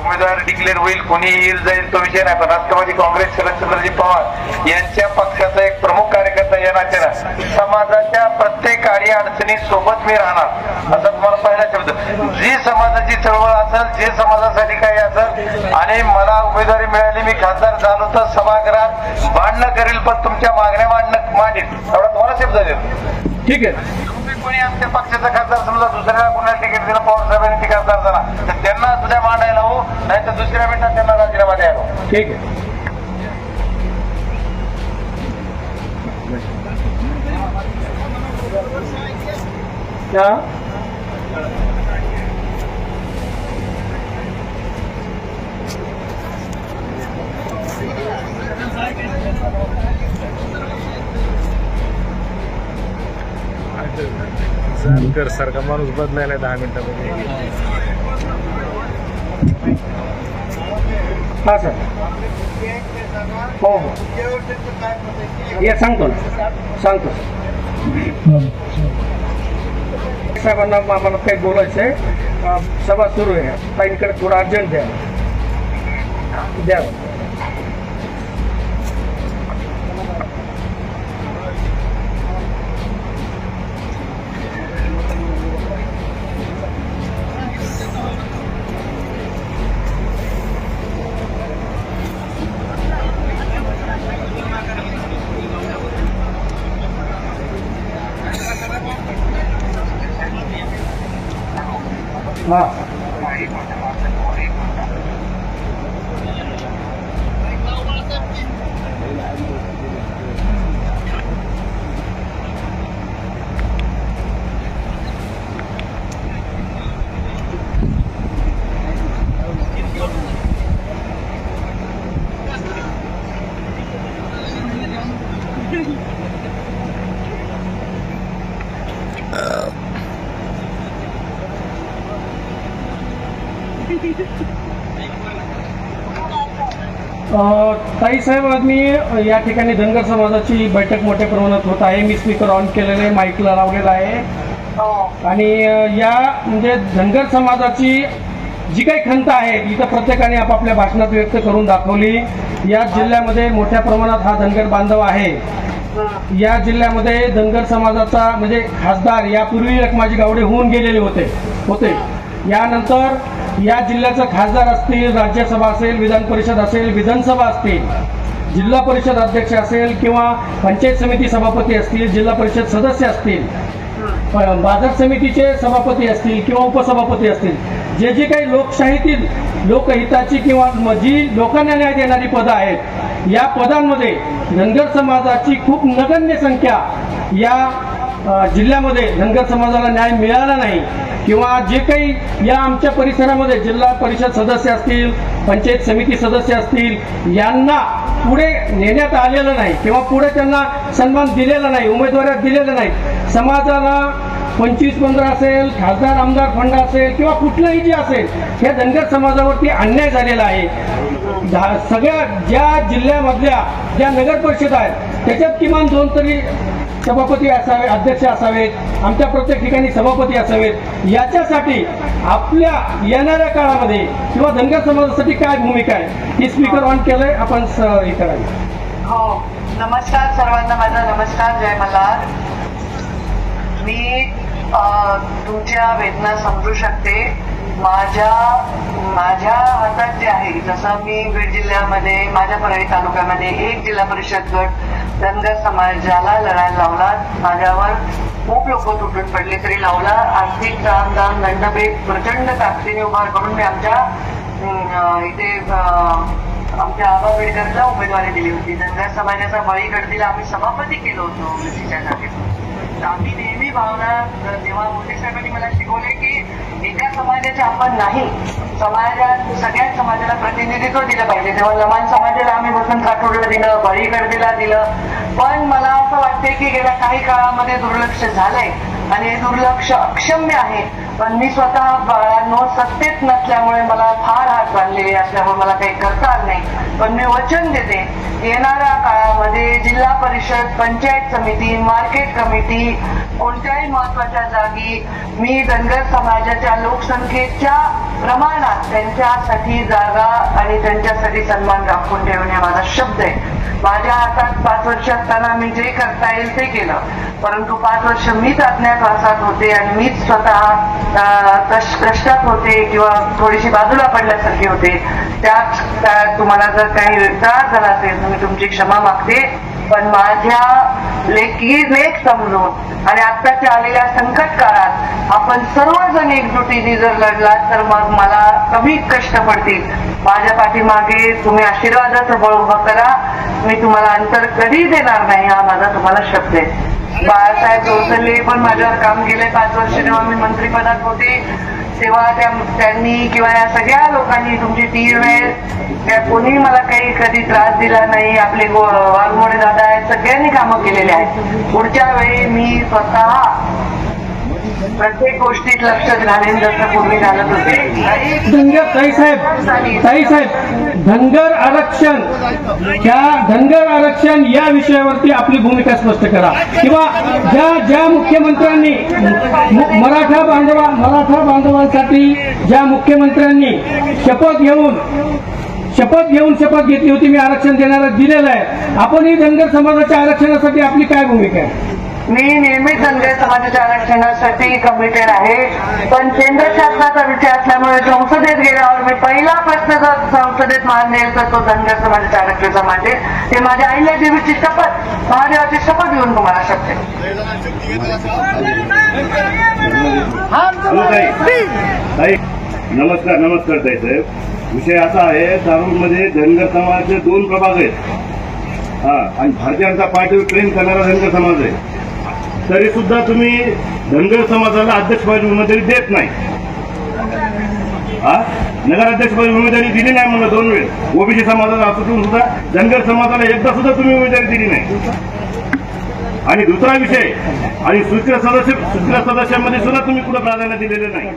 उमेदवार डिक्लेअर होईल कोणी येईल जाईल तो विषय नाही. पण राष्ट्रवादी काँग्रेस शरदचंद्रजी पवार यांच्या पक्षाचा एक प्रमुख कार्यकर्ता या नात्यानं समाजाच्या प्रत्येक आडी अडचणी सोबत मी राहणार. असा तुम्हाला पहिला शब्द जी समाजाची चळवळ असेल जे समाजासाठी काही असेल आणि मला उमेदवारी मिळाली मी खासदार झालो तर सभागृहात भांडणं करेल पण तुमच्या मागण्या मांडणं मांडेल एवढा तुम्हाला शब्द देतो. ठीक आहे. कोणी आमच्या पक्षाचा खासदार समजा दुसऱ्याला कोणाला तिकीट दिलं पवार साहेबांनी ते खासदार झाला तर त्यांना सुद्धा मांडायला हो नाही तर दुसऱ्या मिनिटात त्यांना राजीनामा द्यायला हो. ठीक आहे. जानकर सारखा माणूस बदलायला दहा मिनिटामध्ये हा सर. हो हो. या सांगतो ना. सांगतो साहेबांना आम्हाला काही बोलायचं आहे सभा सुरू आहे. ताईंकडे थोडं अर्जंट द्या. द्या. हा अ, ताईसाहेब आज मी या ठिकाणी धनगर समाजाची बैठक मोठ्या प्रमाणात होत आहे. मी स्पीकर ऑन केलेलं आहे माईकला लावलेला आहे. आणि अ, या म्हणजे धनगर समाजाची जी काही खंत आहे इथं प्रत्येकाने आपापल्या भाषणात व्यक्त करून दाखवली. या जिल्ह्यामध्ये मोठ्या प्रमाणात हा धनगर बांधव आहे. या जिल्ह्यामध्ये धनगर समाजाचा म्हणजे खासदार यापूर्वी रखमाजी गावडे होऊन गेलेले होते होते. यानंतर या जिल्ह्याचं खासदार असतील राज्यसभा असेल विधान परिषद असेल विधानसभा असतील जिल्हा परिषद अध्यक्ष असेल किंवा पंचायत समिती सभापती असतील जिल्हा परिषद सदस्य असतील प- बाजार समितीचे सभापती असतील किंवा उपसभापती असतील जे जे काही लोकशाहीतील लोकहिताची किंवा जी लोकांना न्याय देणारी पदं आहेत या पदांमध्ये धनगर समाजाची खूप नगण्य संख्या या जिल्ह्यामध्ये धनगर समाजाला न्याय मिळाला नाही किंवा जे काही या आमच्या परिसरामध्ये जिल्हा परिषद सदस्य असतील पंचायत समिती सदस्य असतील यांना पुढे नेण्यात आलेलं नाही किंवा पुढे त्यांना सन्मान दिलेला नाही उमेदवाऱ्या दिलेलं नाही समाजाला पंचवीस पंधरा असेल खासदार आमदार फंड असेल किंवा कुठलंही जे असेल ह्या धनगर समाजावरती अन्याय झालेला आहे. सगळ्या ज्या जिल्ह्यामधल्या ज्या नगर परिषद आहेत त्याच्यात किमान दोन तरी सभापती असावे अध्यक्ष असावेत आमच्या प्रत्येक ठिकाणी सभापती असावेत याच्यासाठी आपल्या येणाऱ्या काळामध्ये किंवा धनगर समाजासाठी काय भूमिका आहे? ही स्पीकर ऑन केलंय आपण हे करावी. हो नमस्कार सर्वांना माझा नमस्कार जय मल्हार. मी तुमच्या वेदना समजू शकते. माझ्या माझ्या हातात जे आहे जसं मी बीड जिल्ह्यामध्ये माझ्या परळी तालुक्यामध्ये एक जिल्हा परिषद गट धनगर समाजाला लढा लावला. माझ्यावर खूप लोक तुटून पडले तरी लावला. आर्थिक दाम दाम दंडभेद प्रचंड ताकदीने उभा करून मी आमच्या इथे अं, आमच्या आबा बेडकरला उमेदवारी दिली होती. धनगर समाजाचा बळी गडतीला आम्ही सभापती केलो होतो. ओबीसीच्या जागेत आम्ही ही भावना जेव्हा मोदी साहेबांनी मला शिकवले की एका समाजाचे आपण नाही समाजात सगळ्याच समाजाला प्रतिनिधित्व दिलं पाहिजे. तेव्हा लमान समाजाला आम्ही वसंत राठोडला दिलं बळी गर्दीला दिलं पण मला असं वाटते की गेल्या काही काळामध्ये दुर्लक्ष झालंय आणि हे दुर्लक्ष अक्षम्य आहे. पण मी स्वतः बाळांनो सत्तेत नसल्यामुळे मला फार हात बांधलेले असल्यामुळे मला काही करता आलं नाही. पण मी वचन देते येणाऱ्या काळामध्ये जिल्हा परिषद पंचायत समिती मार्केट कमिटी कोणत्याही महत्त्वाच्या जागी मी धनगर समाजाच्या लोकसंख्येच्या प्रमाणात त्यांच्यासाठी जागा आणि त्यांच्यासाठी सन्मान राखून ठेवणे माझा शब्द आहे. माझ्या हातात पाच वर्ष असताना मी जे करता येईल ते केलं. परंतु पाच वर्ष मीच अज्ञातवासात होते आणि मीच स्वतः कष्टात होते किंवा थोडीशी बाजूला पडल्यासारखे होते. त्यात तुम्हाला जर काही त्रास झाला असेल तर मी तुमची क्षमा मागते. पण माझ्या लेखी लेख समजून आणि आत्ताच्या आलेल्या संकट काळात आपण सर्वजण एकजुटीने जर लढला तर मग मला कमी कष्ट पडतील. माझ्या पाठीमागे तुम्ही आशीर्वादाचं बळ उभं करा. मी तुम्हाला अंतर कधी देणार नाही हा माझा तुम्हाला शब्द आहे. बाळासाहेब चौसले पण माझ्यावर काम केले पाच वर्ष जेव्हा मी मंत्रिपदात होते. तेव्हा त्या त्यांनी किंवा या सगळ्या लोकांनी तुमची टीम आहे त्या कोणी मला काही कधी त्रास दिला नाही आपले वाघमोडे दादा आहेत सगळ्यांनी कामं केलेली आहेत. पुढच्या वेळी मी स्वतः प्रत्येक गोष्टीत लक्ष घालेन जसं पूर्वी घालत होते धनगर ताई साहेब ताई साहेब धनगर आरक्षण त्या धनगर आरक्षण या विषयावरती आपली भूमिका स्पष्ट करा. किंवा ज्या ज्या मुख्यमंत्र्यांनी मराठा बांधवा मराठा बांधवांसाठी ज्या मुख्यमंत्र्यांनी शपथ घेऊन शपथ घेऊन शपथ घेतली होती मी आरक्षण देणार दिलेलं आहे. आपण ही धनगर समाजाच्या आरक्षणासाठी आपली काय भूमिका आहे? मी नेहमीच धनगर समाजाच्या आरक्षणासाठी कमिटेड आहे. पण केंद्र शासनाचा विषय असल्यामुळे संसदेत गेल्यावर मी पहिला प्रश्न जर संसदेत मान्य तर तो धनगर समाजाच्या आरक्षणाचा मांडेल ते माझ्या आईला देवीची शपथ महादेवाची शपथ घेऊन तुम्हाला शकते नमस्कार नमस्कार ताई साहेब. विषय असा आहे तारूरमध्ये धनगर समाजाचे दोन प्रभाग आहेत. हा आणि भारतीय जनता पार्टीवर ट्रेन करणारा धनगर समाज आहे. तरी सुद्धा तुम्ही धनगर समाजाला अध्यक्षपदी उमेदवारी देत नाही. हा? नगराध्यक्षपदी उमेदवारी दिली नाही म्हणलं दोन वेळेस. ओबीसी समाजाला असून सुद्धा धनगर समाजाला एकदा सुद्धा तुम्ही उमेदवारी दिली नाही. आणि दुसरा विषय आणि सूत्र सदस्य सूत्र सदस्यांमध्ये सुद्धा तुम्ही कुठं प्राधान्य दिलेलं नाही.